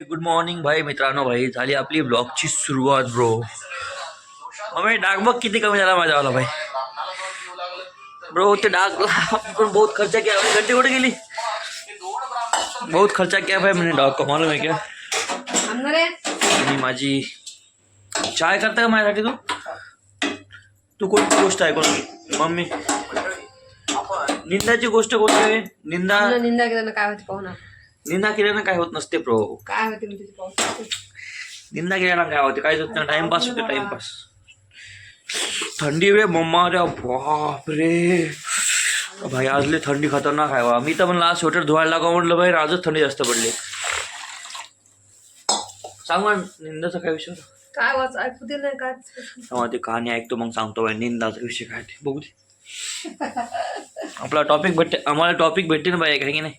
Good morning भाई मित्रांनो भाई. झाली आपली ब्लॉगची सुरुवात ब्रो मग डाग बघ किती कमी झाला माझ्यावाला भाई. ब्रो ते डाग पण बहुत खर्चा किया घंटी कुठे गेली? बहुत खर्चा किया भाई मैंने डाग को. मालूम है क्या? आणि माझी चाय करता का माझ्यासाठी तू? तू कोणती गोष्ट आहे कोण? मम्मी. निंदाची गोष्ट कोणती निंदा. निंदा केल्यानं काय होते पाहू ना. निंदा केल्यानं काय होत नसते प्रो काय होते निंदा केल्यानं काय होते? काय होत नाही. टाइमपास होते टाइमपास थंडी रे मम्मा रे बाप रे भाई आज लय थंडी खतरनाक आहे बा. मी तर म्हणलं आज स्वेटर धुवायला लागा म्हटलं भाई आजच थंडी जास्त पडली. सांग मग निंदाचा काय विषय? काय वाच ऐकू दे नाही काय? तेव्हा ते कहाणी ऐकतो मग सांगतो भाई निंदाचा विषय काय ते. बघू दे. आपला टॉपिक भेटते आम्हाला टॉपिक भेटते ना बाई काय की नाही?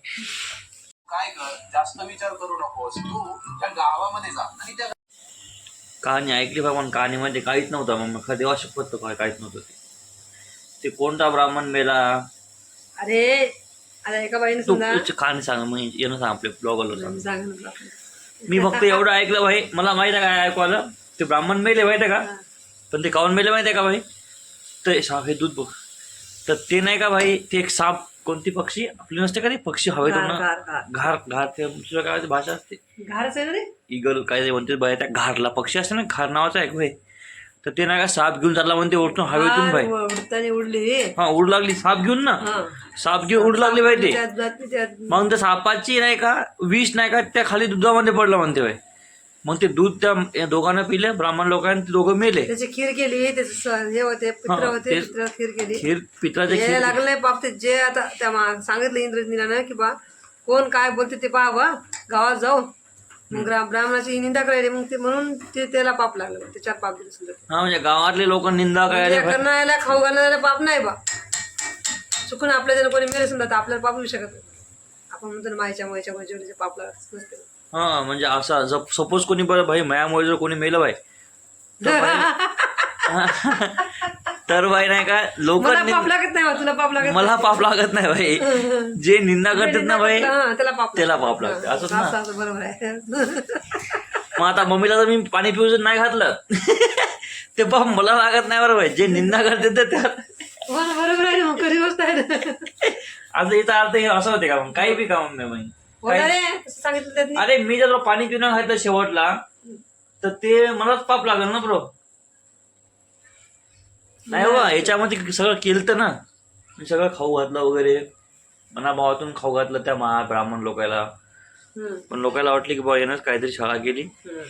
काय कर जास्त विचार करू नकोस. तू त्या गावामध्ये जा. आणि त्या कहाणी ऐकली बा पण कहाणीमध्ये काहीच नव्हतं. मग खा देवा शपथ तो काय काहीच नव्हतं ते. ते कोणता ब्राह्मण मेला? अरे एका बाईने तू कहाणी सांग मग येणं सांग आपल्या ब्लॉगरला सांग. सांग ना तुला. मी फक्त एवढं ऐकलं भाई. मला माहीत आहे काय ऐकू आलं? ते ब्राह्मण मेले माहिती आहे का? पण ते काऊन मेले माहिती आहे का भाई? तर साप हे दूध बघ. तर ते नाही का भाई? ते एक साप कोणती पक्षी? आपली नसते का ते? पक्षी हवेतून घार, ना घार, घार. घार घार ते दुसऱ्या काय भाषा असते? घारच आहे ना रे इगल काय ते म्हणते बाय त्या घारला पक्षी असते ना घार नावाचा एक भाई तर ते नाही का साप घेऊन चालला म्हणते ओढून हवेतून भाई घार उडताना उडली हा. उड लागली. साप घेऊन ना. हा. साप घेऊन उड लागली भाई ते. त्यात त्यात मग त्या सापाची नाही का विष नाही का त्या खाली दुधामध्ये पडलं म्हणते भाई मग ते दूध त्या या दोघांना पिले ब्राह्मण लोकांनी ते दोघं मेले. त्याची खीर केली त्याचे स- हे होते पित्र हा, होते तेच. पित्र खीर केली. खीर पित्राचे खीर लागले बाप ते जे आता त्या मा- सांगितलं इंद्रजीला की बा कोण काय बोलते ते पहा बा गावात जाऊ मग ग्रा- ब्राह्मणाची निंदा करायली मग ते म्हणून ते त्याला पाप लागलं त्याच्यावर पाप दिलं समजा हा म्हणजे गावातले लोक निंदा करायला म्हणजे करणाऱ्याला खाऊ घालणाऱ्याला पाप नाही बा. चुकून आपल्या जण कोणी मेले समजा तर आपल्याला पाप येऊ शकत नाही. आपण म्हणतो ना मायच्या मायच्या मायच्या पाप लागत नसते. हा म्हणजे असा सपोज कोणी बरं भाई मायामुळे जर कोणी मेलं भाई तर भाई- तर भाई नाही का लोक मला पाप लागत नाही बा, तुला पाप लागत मला पाप लागत नाही भाई. जे निंदा करतात ना भाई हा, त्याला पाप त्याला लागतं. पाप लागतं. ना? असं- असं बरोबर आहे. मग आता मम्मीला तर मी पाणी पिऊ जर नाही घातलं ते पाप मला लागत नाही बरं भाई. जे निंदा करतात ते त्या बरं- बरोबर आहे ना, मग खरी गोष्ट आहे ना. आता याचा अर्थ हे असं होते का मग? काही बी काम नाही भाई होणार आहे तसं सांगितलं त्यांनी. अरे मी जर पाणी पिऊन घातलं शेवटला तर ते मलाच पाप लागेल ना ब्रो. नाही बा याच्यामध्ये सगळं केलं ना. मी सगळं खाऊ घातलं वगैरे. मना भावातून खाऊ घातलं त्या महा ब्राह्मण लोकायला. हम्म, पण लोकायला वाटली की बा यानंच काहीतरी शाळा केली हम्म.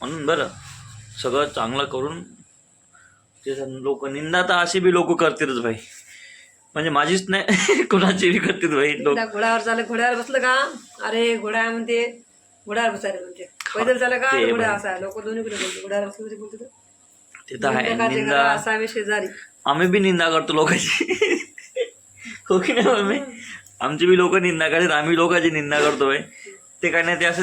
म्हणून बरं सगळं चांगलं करून ते लोक निंदा तर असे बी लोक करतातच भाई. म्हणजे माझीच नाही कोणाची बी करतात भाई लोक. एकदा घोड्यावर झालं घोड्यावर बसलं का? अरे घोड्या म्हणते घोड्यावर बसायला म्हणते. पैदल झालं का? ते घोड्या असा लोक दोन्ही कडे बोलते घोड्यावर बसलं तरी? बोलते ते तर आहे. निंदकाचे निंदा घरा असावे शेजारी. आम्ही बी निंदा करतो लोकांची. हो की नाही मम्मी आमची बी लोक निंदा करतात आम्ही लोकांची निंदा करतो ते काय नाही ते असं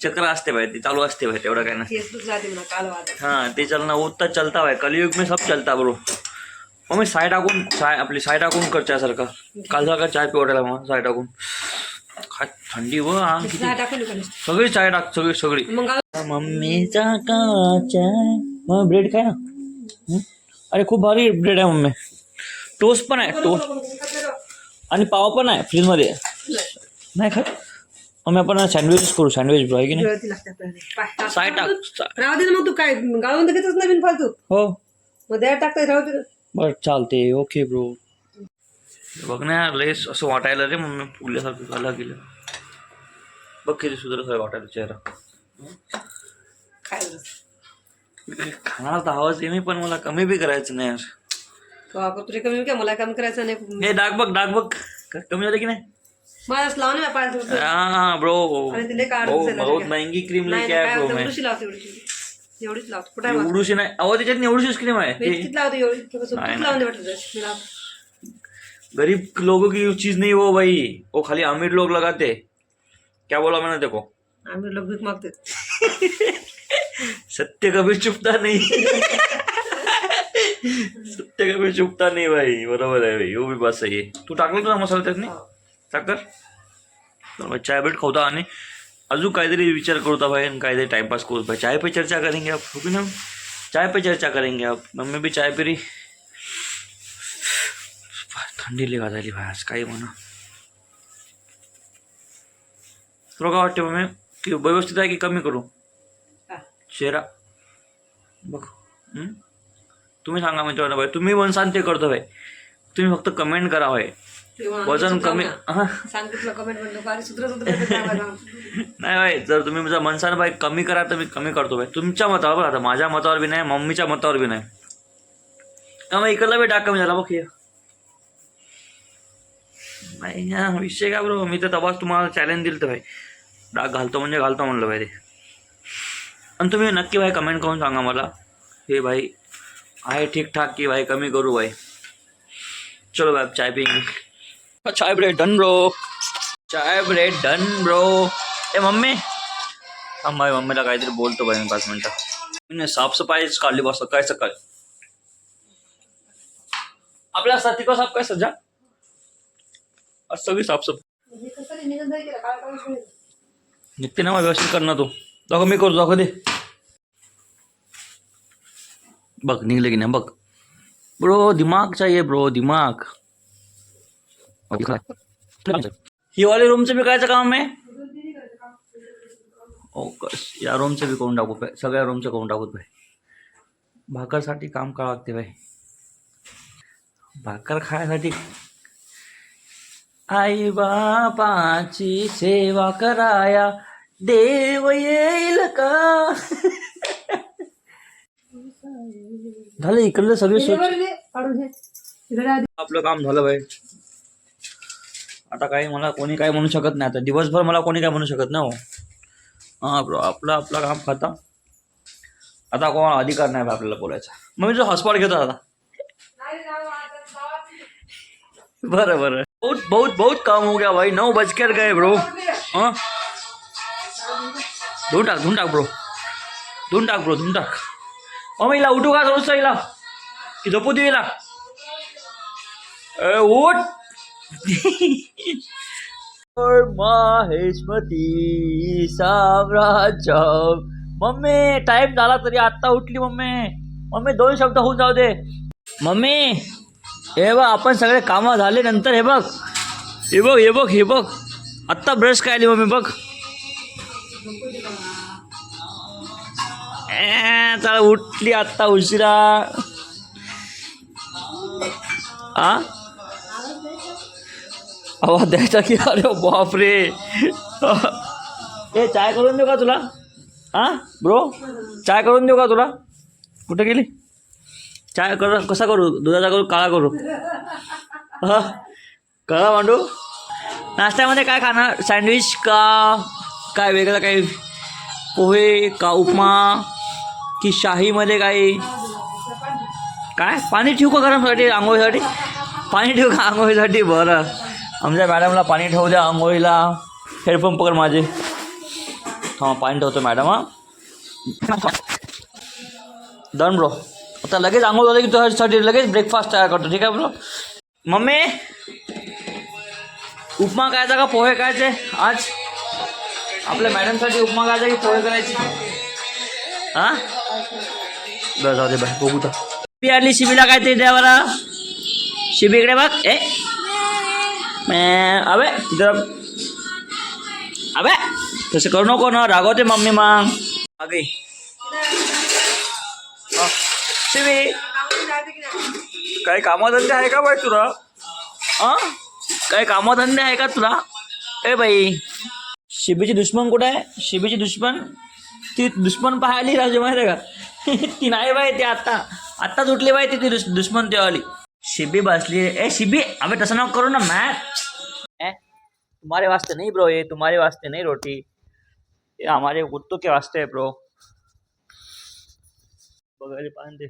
चक्र असते भाई ते चालू असते भाई तेवढं काय नाही. केस जाते म्हणा काल वाद हाँ ते चलना उतना चलता भाई कलयुग में सब चलता ब्रो मम्मी साय टाकून साय आपली साय टाकून कर चाय सारखा काल सारखा चाय पिवटायला मग साय टाकून काय थंडी व हा किती नाही सगळी चाय टाक सगळी सगळी मम्मीचा का चाय? मग ब्रेड काय ना अरे खूप भारी ब्रेड आहे मम्मी। टोस्ट पण आहे टोस्ट। आणि पाव पण आहे फ्रीजमध्ये नाही। खात मग आपण सँडविच करू सँडविच ब्रो आहे की नाही. साय टाक राहू दे मग तू काय गाळून घेतच नवीन फालतू। हो। मग द्या टाकता राहू दे. बर चालते ओके ब्रो बघ ना यार, लयच असं वाटायला रे मम्मी फुगल्यासारखं झालं गेलं बघ किती सुधारसारखं वाटायला चेहरा काय बरं. खाणार तर आवाज़ येणे पण मला कमी बी करायचं नाही यार। तो आपण तुझे कमी काय मला कमी करायचं नाही हे डाग बघ डाग बघ कमी झालं की नाही? माझ्याच लावून नाही पाहिजे हाँ ब्रो आणि तिले काढ बहुत बहुत महँगी क्रीम लेके आया ब्रो मैं एवढीच लावतो. कुठे आहे एवढूशी नाही. अहो त्याच्यात एवढीशीच क्रीम आहे मी किती लावतो एवढी. थोडंसं नाही, लावून दे वाटलं मी लावतो. गरीब लोगों की चीज़ नहीं वो भाई वो खाली अमीर लोग लगाते. क्या बोला मैंने देखो आम्ही लोक भीक मागते सत्य कभी चुपता नहीं. सत्य कभी चुपता नहीं भाई. बरोबर आहे भाई. वो भी बात सही आहे. तू टाकलं तुझा मसाला त्यात नाही साखर? चाय बीट खावता आणि अजून काहीतरी विचार करू था भाई आणि काहीतरी टाइमपास करू. भाई चाय पे चर्चा करेंगे आप हो की ना. चाय पे चर्चा करेंगे आप. मम्मी भी चाय पिरी थंडी लिहा झाली भाई आज काही म्हणा. तुला काय वाटते मम्मी? की व्यवस्थित आहे की कमी करू. चेहरा. बघ? तुम्ही सांगा म्हणजे भाई तुम्ही म्हणसान ते करतो भाई. तुम्ही फक्त कमेंट करा भाई. वजन कमी हां. सांगितलं कमेंट. नाही भाई जर तुम्ही जर मनसान भाई कमी करा तर मी कमी करतो भाई. तुमच्या मतावर बघा आता माझ्या मतावर बी नाही मम्मीच्या मतावर बी नाही. त्यामुळे इकडला बी डाग कमी झाला बघ नाही हा विषय काय बरोबर मी तर तवाच तुम्हाला चॅलेंज दिलं तर भाई. डाग घालतो म्हणजे घालतो म्हणलं भाई ते आणि तुम्ही नक्की भाई कमेंट करून सांगा मला. हे भाई आहे ठीकठाक की भाई कमी करू भाई? चलो भाई चाय पियेंगे. चाय ब्रेड डन ब्रो। चाय ब्रेड डन ब्रो। ए मम्मी। थांब भाई मम्मीला काहीतरी बोलतो भाई मी पाच मिनिटं। मी साफसफाईच काढली बस सकाळी सकाळी आपल्या सतिका साफ काय सध्या आज सगळी साफसफाई हे कसं रे, निघून जाईल केलं, काय काय गोष्ट नाही. निघते ना मग व्यवस्थित करणार तू। दाखव मी करतो दाखव दे। बघ निघले की नाही बघ ब्रो दिमाग चाहिए ब्रो दिमाग। ही वाली रूमचं बी कायचं काम आहे ओ कस या रूमचं बी करून टाकू पाय सगळ्या रूमचं करून टाकू पाय भाकरसाठी काम करावं लागते भाई भाकर खायसाठी आई बापाची सेवा कराया देव येईल का झालं इकडलं सगळे आपलं काम झालं भाई आता काही मला कोणी काय म्हणू शकत नाही. आता दिवसभर मला कोणी काय म्हणू शकत नाही हो. हां ब्रो आपलं आपलं काम खाता. आता कोण अधिकार नाही बा आपल्याला बोलायचा. मग मी जो हॉस्पॉट घेतो आता. बरं बरं. बहुत बहुत बहुत काम हो गया भाई. नऊ बजकर गए ब्रो हां? धुवून टाक धुवून टाक ब्रो धुवून टाक ब्रो धुवून टाक. ओ मी हिला उठू का थोडंसं हिला की झोपू दे हिला ए, उठ. महेशमती साम्राज्य। मम्मी टाइम झाला तरी आत्ता उठली मम्मी. मम्मी दोन शब्द होऊन जाऊ दे. मम्मी हे बघ आपण सगळे कामं झाले नंतर हे बघ. हे बघ हे बघ हे बघ. आत्ता ब्रश काय आली मम्मी बघ. ए, चला उठली आत्ता उशिरा. आ? आवाज द्यायचा की अरे बापरे. ए चाय करून देऊ का तुला? हा? ब्रो चाय करून देऊ का तुला? कुठे गेली? चाय कर कसा करू? दुधाचा करू काळा करू? हा? काळा मांडू? नाश्त्यामध्ये काय खाणार? सँडविच का? काय वेगळं काही? पोहे का उपमा? की शाहीमध्ये काही? काय? पाणी ठेवू का गरमसाठी? आंघोळीसाठी? पाणी ठेवू का आंघोळीसाठी? बरं. आमच्या मॅडमला पाणी ठेवू द्या आंघोळीला. हेडपंप पकड माझे. हां पाणी ठेवतो मॅडम हां. डन ब्रो आता लगेच आंघोळ झालं की तुझ्यासाठी लगेच ब्रेकफास्ट तयार करतो ठीक आहे ब्रो मम्मी उपमा खायचा का पोहे खायचे? आज? आपल्या मॅडमसाठी उपमा खायचा की पोहे करायचे? हां? बरं जाऊ दे बाय. बघू तर. शिबी आली शिबीला काय ते द्या बरं. शिबीकडे बघ. ए मैं अबे इधर अबे तसं करू नको ना रागवते मम्मी मग अगे शिबी काही कामधंदे आहे का बाई तुला हां काही कामधंदे आहे का तुला ए बाई शिबीची दुश्मन कुठे आहे शिबीची दुश्मन ती दुश्मन पाहायली राजू माहिती आहे का ती नाही बाई ती आत्ता आत्ताच उठली बाई ती ती दुश्मन ती आली शिबी बसली ए, शिबी, अबे तसं नको करू ना मॅच ए तुम्हारे वास्ते नहीं, ब्रो, ये तुम्हारे वास्ते नहीं रोटी। ये हमारे कुत्तों के वास्ते है, ब्रो। बघायला पाहते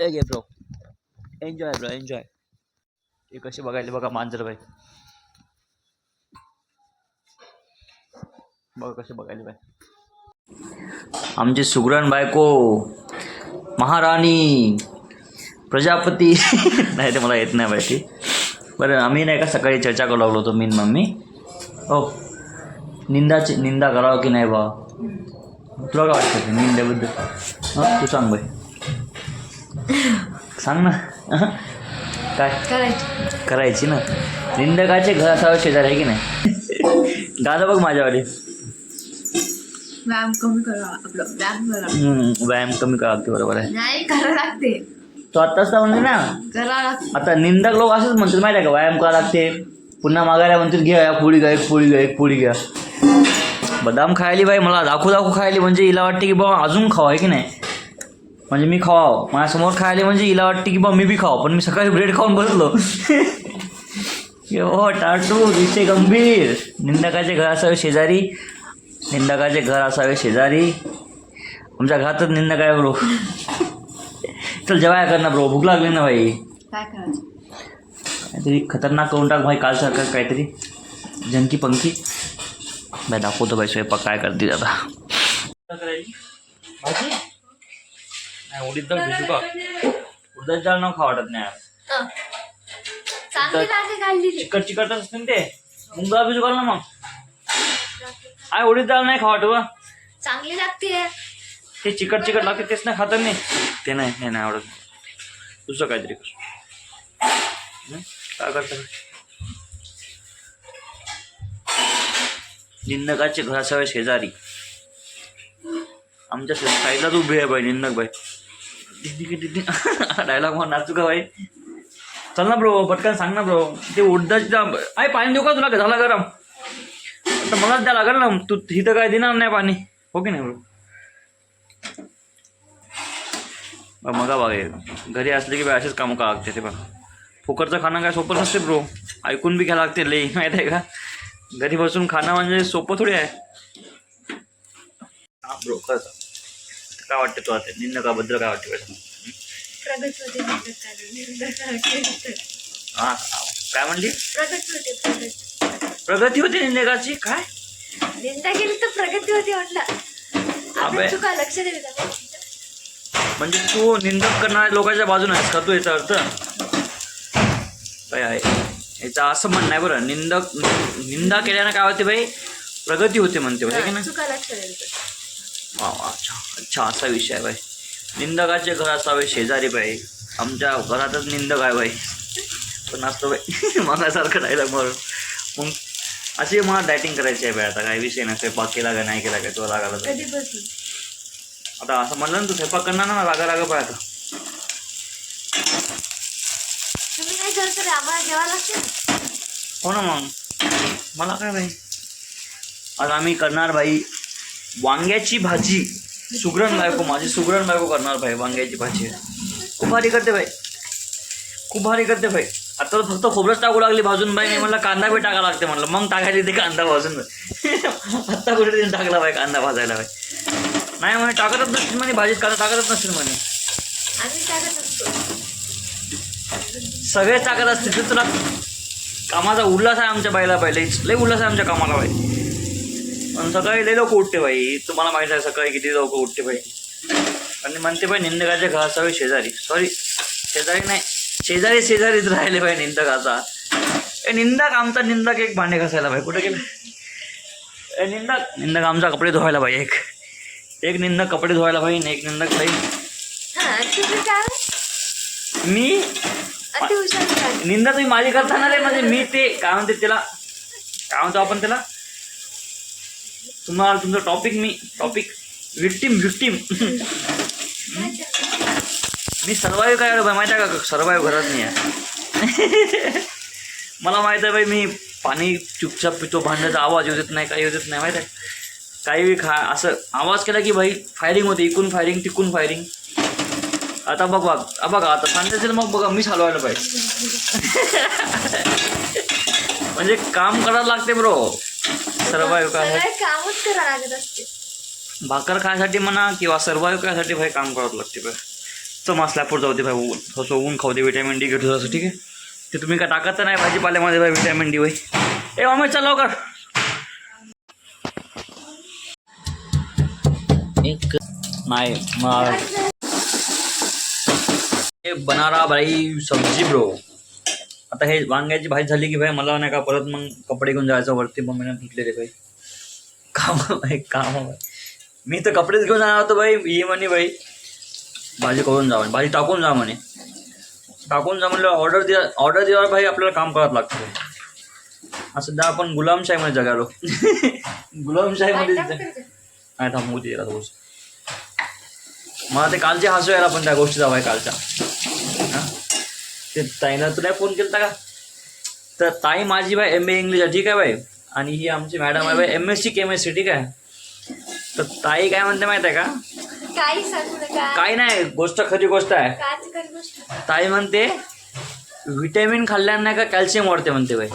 ए घे ब्रो एन्जॉय ब्रो एन्जॉय ते कसे बघायले बघा मांजर बाई बघा कसे बघायले बाई आमची सुगरण बायको महाराणी प्रजापती. नाही ते मला येत नाही माहिती. बरं आम्ही नाही का सकाळी चर्चा करू लागलो होतो मी आणि मम्मी. हो निंदाची निंदा करावं की नाही बा तुला काय वाटतं निंद्याबद्दल हां तू सांग बाई. सांग ना. काय? करायची. करायची ना. निंदकाचे घर असावं शेजार आहे की नाही? गाणं बघ माझ्यावाले. व्यायाम कमी करा आपलं व्यायाम हम्म, व्यायाम कमी करा लागते बरोबर आहे. नाही करा लागते. तो आत्ताच तर म्हणले ना. लागते. आता निंदक लोक असंच म्हणतात माहिती आहे का? व्यायाम करा लागते. पुन्हा मागायला म्हणतात घ्या या पोळी घ्या एक पोळी घ्या एक पोळी घ्या. बदाम खायली बाई मला दाखवू दाखवू खायली म्हणजे हिला वाटते की बाबा अजून खावा आहे की नाही? म्हणजे मी खावावं. माझ्यासमोर खायली म्हणजे हिला वाटते की बाबा मी बी खावं पण मी सकाळी ब्रेड खाऊन बसलो. हो टाटू विषय गंभीर. निंदकाचे घर असावे शेजारी निंदकाचे घर असावे शेजारी. आमच्या घरातच निंदक आहे ब्रो. चल जेवाय कर ना ब्रो. भूक लागली ना भाई काय करायचं? काहीतरी खतरनाक करून टाक भाई. कालसारखं काहीतरी. जनकी पंखी बाय दाखवतो बाई स्वयंपाक काय करते आता. भाजी? नाही उडीद डाळ भिजू का उडदाची डाळ न खा वाटत नाही. यार. चांगली लागते काढलेली चिकट चिकटच असते ना ते. मुग भिजू घाल ना मग. आय उडीद डाळ नाही खा वाटत बा. चांगली लागते. ते चिकट चिकट लागते तेच नाही खात नाही ते नाही हे नाही आवडत. दुसरं काहीतरी कर? काय करतं? निंदकाचे घर असावे शेजारी. आमच्या साईडलाच उभी आहे बाई निंदक बाई. डायलॉग म्हणून नाचू का बाई? चल ना ब्रो पटकन सांग ना ब्रो. ते उडदाची आहे पाणी देऊ का तुला? झाला गरम. आता मलाच द्या लागेल ना तू इथं काय देणार नाही पाणी. हो की नाही ब्रो बा मगा बघा. घरी असले की बा असेच कामं का लागते ते बा फुकटचं खाणं काय सोपं नसते ब्रो. ऐकून बी घ्यायला लागते लई माहीत आहे का? घरी बसून खाणं म्हणजे सोपं थोडी आहे. हा ब्रो खरंच काय वाटते तुला ते? निंदकाबद्दल काय वाटते हा? हा. काय म्हणली? प्रगत होते निंदकाची काय? निंदा केली तर प्रगती होती म्हटलं अबे. आपण चुका लक्ष म्हणजे तू निंदक करणाऱ्या लोकांच्या बाजूने आहेस का तू याचा अर्थ? काय आहे. याचा असं म्हणणं आहे बरं. निंदक निंदा केल्यानं काय होते भाई प्रगती होते म्हणते भाई की नाही? चुका लक्ष दे वा वा अच्छा. अच्छा असा विषय आहे बाई. निंदकाचे घर असावे शेजारी बाई. आमच्या घरातच निंदक आहे बाई. पण असतो बाई मगासारखं राहिलं मग. मग अशी मला डायटिंग करायची आहे आता काय विषय नाही. स्वयंपाक केला का नाही केला काय तो लागायला तर. कधीपासून? आता असं म्हणलं ना तू स्वयंपाक करणार ना रागा रागा पाय आता. तुम्ही नाही करत तर आम्हाला जेवा लागते ना. हो ना मग. मला काय बाई? आज आम्ही करणार भाई वांग्याची भाजी. सुगरण बायको माझी सुगरण बायको करणार भाई वांग्याची भाजी. खूप भारी करते भाई खूप भारी करते भाई आता तर फक्त खोबरंच टाकू लागली भाजून बाई मला कांदा बी टाका लागते म्हणलं. मग टाकायला ते कांदा भाजून. आत्ता कुठे तिने टाकला बाई कांदा भाजायला बाई. नाही म्हणे टाकतच नसतील म्हणे भाजीत कांदा टाकतच नसतील म्हणे. सगळे टाकत असतील तर तुला कामाचा उल्हास आहे आमच्या बाईला बाई. लई लई उल्हास आहे आमच्या कामाला बाई. पण सकाळी लई लोक उठते बाई. तुम्हाला माहिती आहे सकाळी किती लोक उठते बाई. आणि म्हणते बाई निंदकाचे घर असावे शेजारी. सॉरी शेजारी नाही. शेजारी शेजारीच राहिले बाई निंदकाचा ए निंदक आमचा निंदक एक भांडे घासायला बाई. कुठे गेलं? ए निंदक. निंदक आमचा कपडे धुवायला बाई एक. एक निंदक कपडे धुवायला आणि एक निंदक काय मी? निंदा तुम्ही माझी करताना रे म्हणजे मी ते काय म्हणते त्याला? काय म्हणतो आपण त्याला? तुम्हाला तुमचं टॉपिक मी टॉपिक विक्टीम विक्टीम मी सर्वाईव्ह काय आलो माहिती आहे का? सर्वाईव्ह घरात नाही आहे मला माहिती आहे बाई मी पाणी चुपचाप पितो भांड्याचा आवाज येऊ देत नाही काही येऊ देत नाही माहिती आहे? काही बी खा असं आवाज केला की भाई फायरिंग होते इकून फायरिंग तिकून फायरिंग आता बघ बघ आता सांगायचं मग बघा मीच हलवायला पाहिजे. म्हणजे काम करायला लागते ब्रो सर्वाईव्ह काय कामच करा लागत असते. भाकर खायसाठी म्हणा किंवा सर्वाईव्ह करायसाठी भाई काम करावं लागते भाई चम स्लॅपवर जाऊ दे भाई ऊन थोडंसं ऊन खाऊ दे विटॅमिन डी घेतो असं ठीक आहे? ते तुम्ही काय टाकत नाही भाजीपाल्यामध्ये भाई विटॅमिन डी भाई ए मम्मी चल लवकर. एक नाही हे बनारा भाई सब्जी ब्रो आता हे वांग्याची भाजी झाली की भाई मला नाही का परत मग कपडे घेऊन जायचं वरती मम्मीने धुतले रे भाई. काम भाई काम भाई. मी तर कपडेच घेऊन जाणार होतो भाई ये म्हणे भाई. भाजी करून जा म्हणे. भाजी टाकून जा म्हणे. टाकून जा म्हणलं ऑर्डर दिला ऑर्डर दिल्यावर भाई आपल्याला काम करावं लागतं. भाई. असं सध्या आपण गुलामशाहीमध्ये जगालो. गुलामशाहीमध्ये नाही थांबू दे थोडंसं. मला ते कालचे हसू यायला पण त्या गोष्टीचा भाई कालच्या. हा? ते ताईनं तुला फोन केला का? तर ताई माझी बाय एम ए इंग्लिश आहे ठीक आहे बाई आणि ही आमची मॅडम आहे बाई एम एस सी केमिस्ट्री ठीक आहे. तर ताई काय म्हणते माहिती आहे का? काही सांगू नका काही नाही गोष्ट खरी गोष्ट आहे. काच कर गोष्ट. ताई म्हणते व्हिटॅमिन खाल्ल्यानं नाही का कॅल्शियम वाढते म्हणते बाई.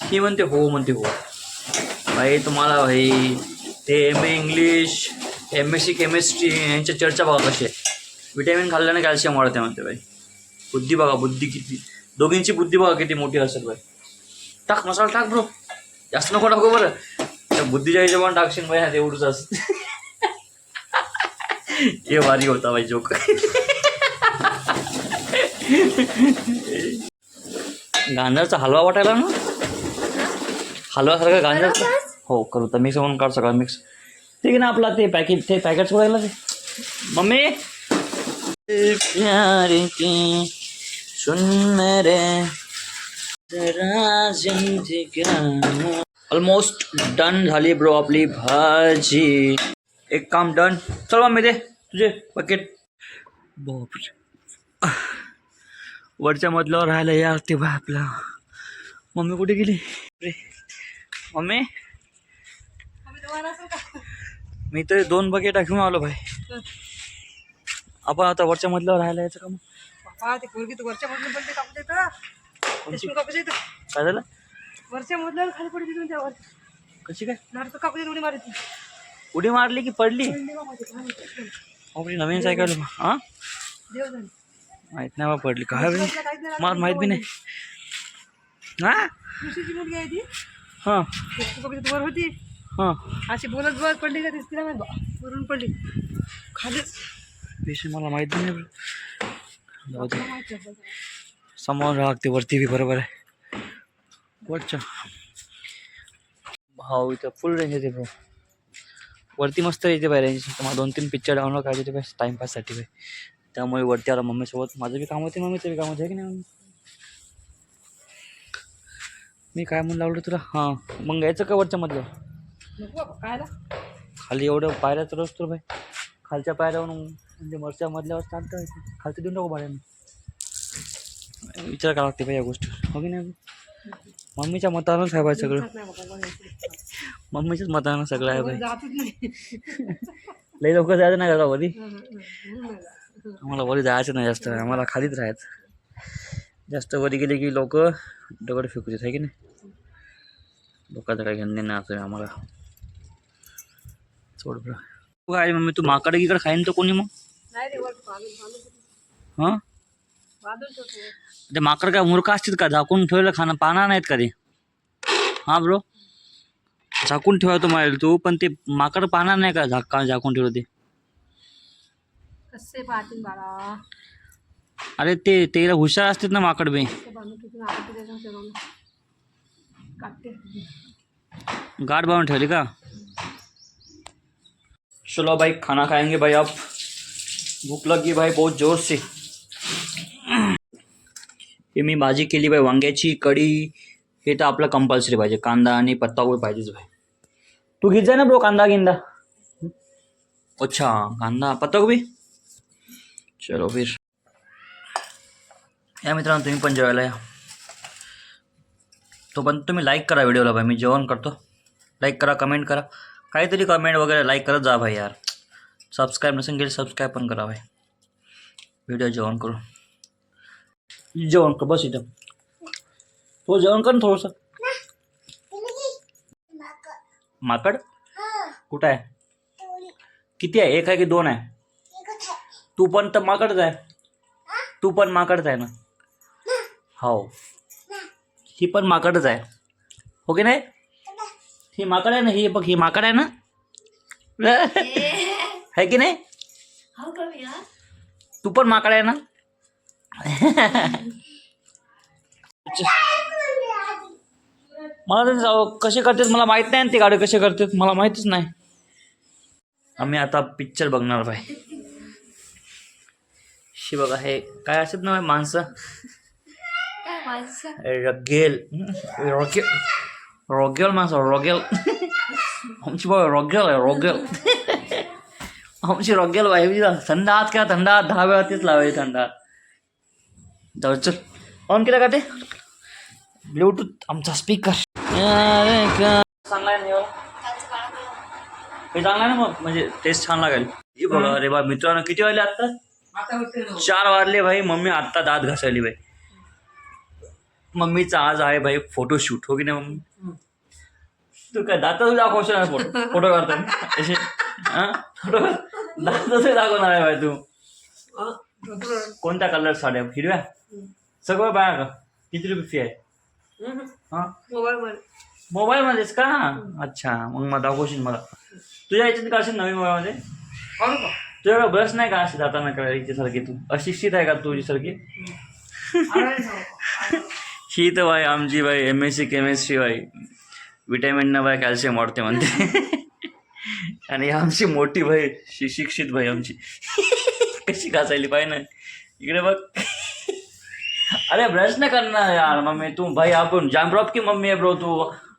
ही म्हणते हो म्हणते हो. भाई तुम्हाला भाई ते M A English M S C chemistry यांच्या चर्चा बघा कशी आहे. व्हिटॅमिन खाल्ल्यानं कॅल्शियम वाढते म्हणते बाई. बुद्धी बघा बुद्धी किती दोघींची बुद्धी बघा किती मोठी असेल बाई. टाक मसाला टाक ब्रो जास्त नको टाकू बरं. बुद्धीच्या हिशोबाने टाकशील हा तेवढंच असत हे भारी होता बाई जोक गांजरचा हलवा वाटायला ना? हलवासारखा गांजरचा हो करू तर मिक्स म्हणून काढ सगळं मिक्स ठीक आहे ना आपला ते पॅकेट ते पॅकेट सोडायला ते मम्मी? प्यार की सुन मेरे जरा ऑलमोस्ट डन झाली ब्रो आपली भाजी. एक काम डन चल मम्मी दे तुझे पॅकेट बापरे. वरच्या मधल्यावर राहायला यार ते बा आपला. मम्मी कुठे गेली? मम्मी? मी तर दोन बकेट घेऊन आलो भाई. आपण आता वरच्या मधल्यावर राहायला यायचं का मग? बापा ते पोरगी तू वरच्या काय झालं? वरच्या मधल्यावर खाली पडली तिथून त्यावर कशी काय? कापू देत उडी मारत ती. उडी मारली की पडली. आपली नवीन सायकल. हां? देव जाणे. माहीत नाही बा पडली. काय मला माहीत? बी नाही. हां? दुसरीची मुलगी आहे ती. हां. वर होती. हां. अशी बोलत बोलत पडली का तीच तिला माहीत वरून पडली. खालीच विषय मला माहीत नाही. समोर लागते वरती बी बरोबर आहे. वरच्या. भाऊ इथं फुल रेंज येते भाऊ वरती मस्त येते बाय रेंज मला दोन तीन पिक्चर डाउनलोड करायचे होते बाय टाईमपाससाठी बाय त्यामुळे वरती आला मम्मीसोबत. माझं बी काम होते मम्मीचं बी काम होते की नाही? मी काय म्हणून लावलं तुला? हां. मग यायचं का वरच्या मधलं? नको बाबा कायला खाली एवढं पायऱ्या तर असतो बाय खालच्या पायऱ्यावरून म्हणजे वरच्या मधल्यावर चालतं खालचं देऊन टाकू भाड्याने. विचार करावा लागते बाई या गोष्टी हो की नाही? मम्मीच्या मतानंच आहे बाय सगळं. मम्मीच्याच मतानं सगळं आहे बाई. लई लवकर जायचं नाही का वरी. आम्हाला वरी जायचं नाही जास्त. आम्हाला खालीच राहायचं. जास्त वरी गेले की लोक दगड फेकू देत आहे की नाही? लोकांचं काही घेणं नाही असं आम्हाला. सोड बरं. काय मम्मी तू माकड गिकड खाईन तर कोणी मग? हां? ते माकड काय मूर्ख असतील का झाकून ठेवलं खाणं पाहणार नाहीत का ते हाँ ब्रो. झाकून ठेवायचं मारेल तू पण ते माकड पाहणार नाही का झाका झाकून ठेवलं ते? कसे पाहतील बाळा? अरे ते तेला हुशार असतात ना माकड बी. ते गाठ बांधून ठेवली का? चलो भाई खाना खाएँगे भाई अब भूख लगी भाई बहुत ज़ोर से. हे मी भाजी केली भाई वांग्याची कढी हे तर आपलं कंपल्सरी पाहिजे. कांदा आणि पत्तागोबी पाहिजेच भाई तू घेत जा ना ब्रो कांदा गिंदा. अच्छा कांदा पत्तागोबी चलो फिर. या मित्रांनो तुम्ही पण जेवायला या. तो पण तुम्ही लाईक करा व्हिडिओला भाई मी जेवण करतो. लाईक करा कमेंट करा. काहीतरी कमेंट वगैरे लाईक करत जा भाई यार. सबस्क्राईब नसेल गेले सबस्क्राईब पण करा भाई व्हिडिओ जेवण करू. जेवण कर बस इथं. तो जेवण कर ना थोडंसं. माकड? कुठं आहे? किती आहे? एक आहे की दोन आहे? तू पण तर माकडच आहे. तू पण माकडच आहे ना? हो. ही पण माकडच आहे. हो की नाही? ही माकड आहे ना? ही बघ ही माकड आहे ना? है की नाही? हो हा? तू पण माकड आहे ना? मला तर जाऊ- कसे करतात मला माहीत नाही ना ते गाडी कसे करतात. मला माहितच नाही. आम्ही आता पिक्चर बघणार भाई शी बघा हे काय असत ना माणसं? रगेल. रॉगेल. रॉगेल माणसं रॉगेल. आमची बाय रॉगेल आहे रॉगेल. आमची रॉगेल बाई थंड हात क्या थंड हात दहा वेळा तेच लावायचे थंड हात जाऊ चल. ऑन केला का ते? ब्लूटूथ आमचा स्पीकर चांगला आहे? हे चांगला ना मग? म्हणजे टेस्ट छान लागेल. हे बघा अरे बा मित्रांनो किती वाजले आत्ता. चार वाजले भाई मम्मी आत्ता दात घासायली भाई मम्मीचा आज आहे भाई फोटोशूट हो की नाही मम्मी? तू काय दातच दाखवशील फोटो फोटो काढताना? असे फोटो दातच दाखवणार आहे भाई तू. कोणत्या कलर साड्या? हिरव्या? सगळं का किती रुपये फी आहे? मोबाईलमध्ये. मोबाईलमध्येच का? अच्छा. मग मग दाखवशील मला. तुझ्या याच्यात का असेल नवीन मोबाईलमध्ये? काढू का? तुझ्याकडे ब्रश नाही का अशी जाताना करायची सारखी तू? अशिक्षित आहे का तुझी का? ही तर बाई आमची बाई एम एस सी केमिस्ट्री बाई. विटॅमिननं बाय कॅल्शियम वाढते म्हणते. आणि आमची मोठी बाई शिक्षित बाई आमची. कशी घासायली पाहिजे ना? इकडे बघ. अरे ब्रश नाही करना यार मम्मी तू भाई आपण जॅम्प्रॉप की मम्मी आहे ब्रो तू।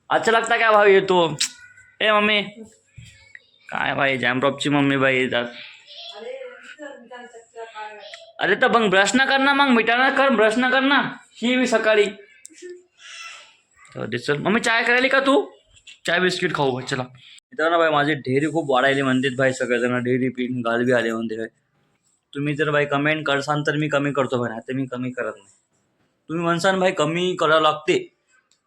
अच्छा लगता क्या भाई तू? ए मम्मी। काय भाई जॅम्प्रॉपची मम्मी भाई येतात अरे तर मग ब्रश ना कर ना मग मिटाना कर ब्रश ना कर ना ही मी सकाळी चल मम्मी चाय करायली का तू? चाय बिस्किट खाऊ भाई चला। मित्रांनो भाई माझी ढेरी खूप वाढायली म्हणतात भाई सगळेजण ढेरी पिन गालबी आले म्हणते भाई। तुम्ही जर भाई कमेंट करसान तर मी कमी करतो भाई नाही तर मी कमी करत नाही. तुम्ही म्हणसान भाई कमी करावं लागते.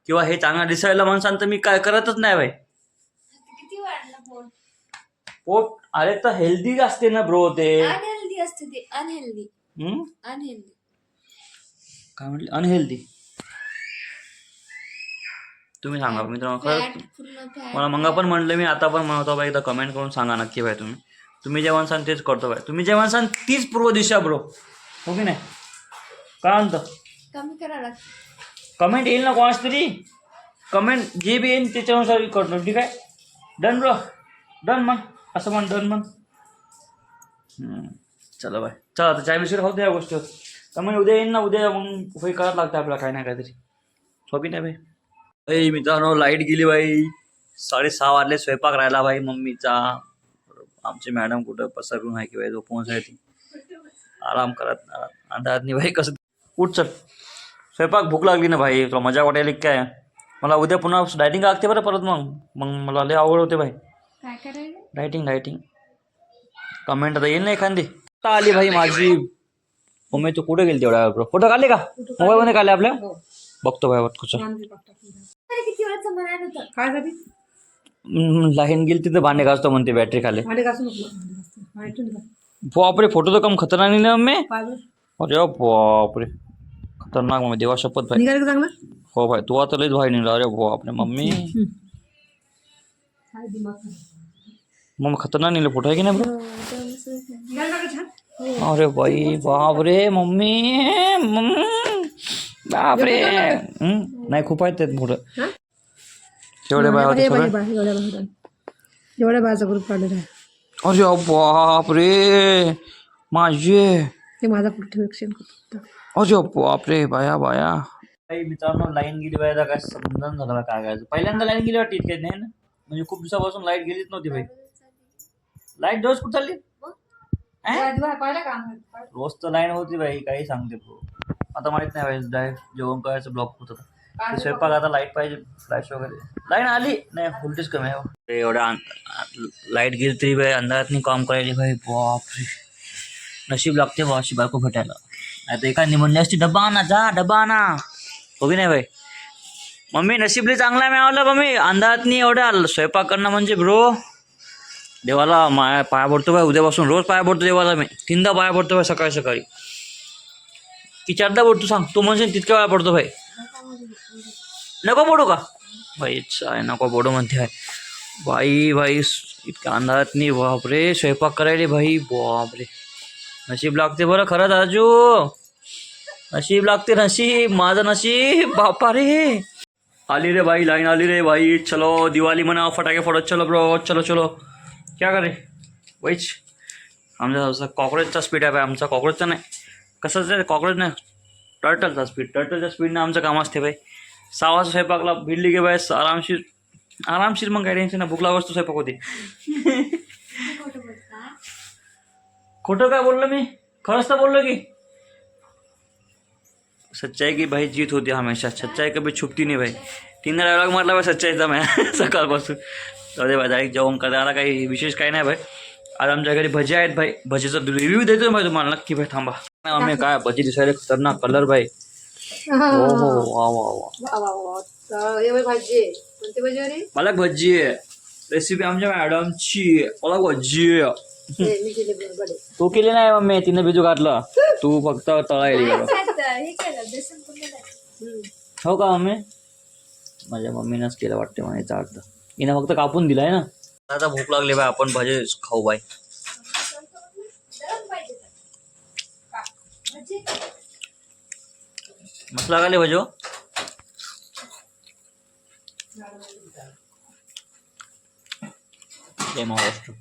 किंवा हे चांगलं दिसायला म्हणसान तर मी काय करतच नाही भाई. किती वाढलं फोन पोट अरे तर हेल्दी असते ना ब्रो ते. अनहेल्दी असते ते. अनहेल्दी हम्म? अनहेल्दी काय म्हटले? अनहेल्दी तुम्ही सांगा मित्रांनो खरंच फॅट पूर्ण फॅट मला मंगा पण म्हटलं मी आता पण म्हणतो बाई एकदा कमेंट करून सांगा नक्की भाई तुम्ही. तुम्ही जे म्हणसान तेच करतो भाई. तुम्ही जे म्हणसान तीच पूर्व दिशा ब्रो हो की नाही? काय म्हणतो? कमी करावं कमेंट येईल ना कोणाच तरी? कमेंट जे बी येईल त्याच्यानुसार करतो ठीक आहे? डन ब्रो डन मग असं म्हण डन मग हम्म, चला बाय चला आता चाय बिस्किट खाऊ या गोष्टीवर. कमेंट उद्या येईल ना उद्या मग होई करायला लागतं आपल्याला काही ना काहीतरी. सोपी नाही भाई अरे मित्रांनो लाइट गेली बाई साडेसहा वाजले स्वयंपाक राहिला भाई मम्मीचा. आमची मॅडम कुठं पसरून आहे की बाई झोपून आहे ती. आराम करत अंधारात नाही भाई कसं उठ चल. स्वयंपाक भूक लागली ना भाई. तुला मज़ा वाटायला काय? मला उद्या पुन्हा डायटिंग लागते बरं परत मग. मग मला लय आवड होते भाई काय डायटिंग डायटिंग. कमेंट आता येईल ना एखादी? आता आली भाई माझी? मम्मी तू कुठे गेली तेवढ्या वेळ फ़ोटो काढले का? मोबाईलमध्ये काढले आपल्या? बघतो भाई बघतो चल. अरे किती वेळचं म्हणायला होतं? काय झाली? हम्म, लाईन गेली तिथं भांडे घासतो म्हणते बॅटरी खाली. भांडे भांडे. बापरे फ़ोटो तर कम खतरनाक नाही ना मम्मी अरे बापरे. खतरनाक मम्मी देवा शपथ भाई. निघालं का चांगलं? हो भाई तू आता लईच भाई निघला अरे बापरे मम्मी. काय दिमाग मग खतरनाक निघलं फोटो आहे की नाही का छान अरे भाई बापरे मम्मी. मम्मी. बापरे. नाही खूप आहेत त्यात हा? तेवढे बाय होते हे सगळे? हे एवढ्या एवढ्या बाहेरचा ग्रुप काढलेला अरे बापरे. माझे. ते माझा कुठे ठेव करतो अरे बापरे बाया बाया. काही मित्रांनो लाईन गेली बाया काय समजून झालं काय करायचं. पहिल्यांदा लाईन गेली वाटते इतक्यात नाही ना? म्हणजे खूप दिवसापासून लाइट गेलीच नव्हती भाई लाइट रोज कुठं चालली? रोज तर लाईन होती बाई काही सांगते bro. आता माहीत नाही बाई डायरेक्ट जेवण करायचं ब्लॉक होत होता. ते स्वयंपाक आता लाइट पाहिजे फ्लॅश वगैरे. लाइट आली? नाही व्होल्टेज कमी आहे हो. ते एवढ्या लाइट गेली तरी बाई अंधारात काम करायली भाई बापरे. नशीब लागते बा अशी बायको भेटायला. नाही तर एखादी म्हणली असती डब्बा आणा जा डब्बा आणा. हो की नाही भाई मम्मी नशीबली चांगला मिळालं मम्मी. अंधारात नाही एवढ्या स्वयंपाक करणं म्हणजे ब्रो देवाला माया पाया पडतो बाय उद्यापासून रोज पाया पडतो देवाला मी. तीनदा पाया पडतो बाय सकाळी सकाळी. की चारदा पडतो सांग. तू म्हणशील तितक्या वेळा पडतो भाई नको पडू का? भाई आहे नको पडू म्हणते आहे बाई भाई इतक्या अंधारात नाही बापरे. स्वयंपाक करायले भाई बापरे. नशीब लागते बरं खरंच आजू. नशीब लागते नशीब माझं नशीब बापा रे आली रे भाई लाईन आली रे भाई चलो दिवाळी म्हणा फटाके फोडत चलो ब्रो चलो चलो. क्या करे? वैच. आमचा असं कॉक्रोचचा स्पीड आहे भाई आमचा कॉक्रोचचा नाही. कसंच आहे कॉक्रोच नाही टर्टलचा स्पीड टर्टलच्या स्पीडनं आमचं काम असते भाई सहा वाजता स्वयंपाकला भिडली की बाय आरामशीर आरामशीर मग काय टेन्शन नाही. भूक लागत स्वयंपाक होते. खोटं काय बोललो मी? खरंच तर बोललो की? सच्चाई की भाई जीत होती हमेशा। सच्चाई कभी छुपती नाही भाई। तीन डायलॉग म्हटला भाई सच्चाईचा मैं सकाळपासून दे भाई डायरेक्ट जेवण करायला काही विशेष काही नाही भाई। आज आमच्या घरी भजी आहेत भाई। भजीचा रिव्ह्यू देतो भाई तुम्हाला नक्की भाई थांबा। आम्ही काय भजी दिसायला खतरनाक कलर भाई। हो। हो वा वा वा वा वा वा तर हे। रे मला भजी आहे रेसिपी आमच्या मॅडमची मला भजी आहे हे. तू केली नाही मम्मी तिने बिजू घातलं. तू फक्त तळायली गेलो हे. हो का मम्मी? माझ्या मम्मीनंच केलं वाटते मला याचा अर्थ. हिनं फक्त कापून दिलाय ना. आता भूक लागली बाय आपण भाजी खाऊ बाय मस्त लागले भाजी हो. महाराष्ट्र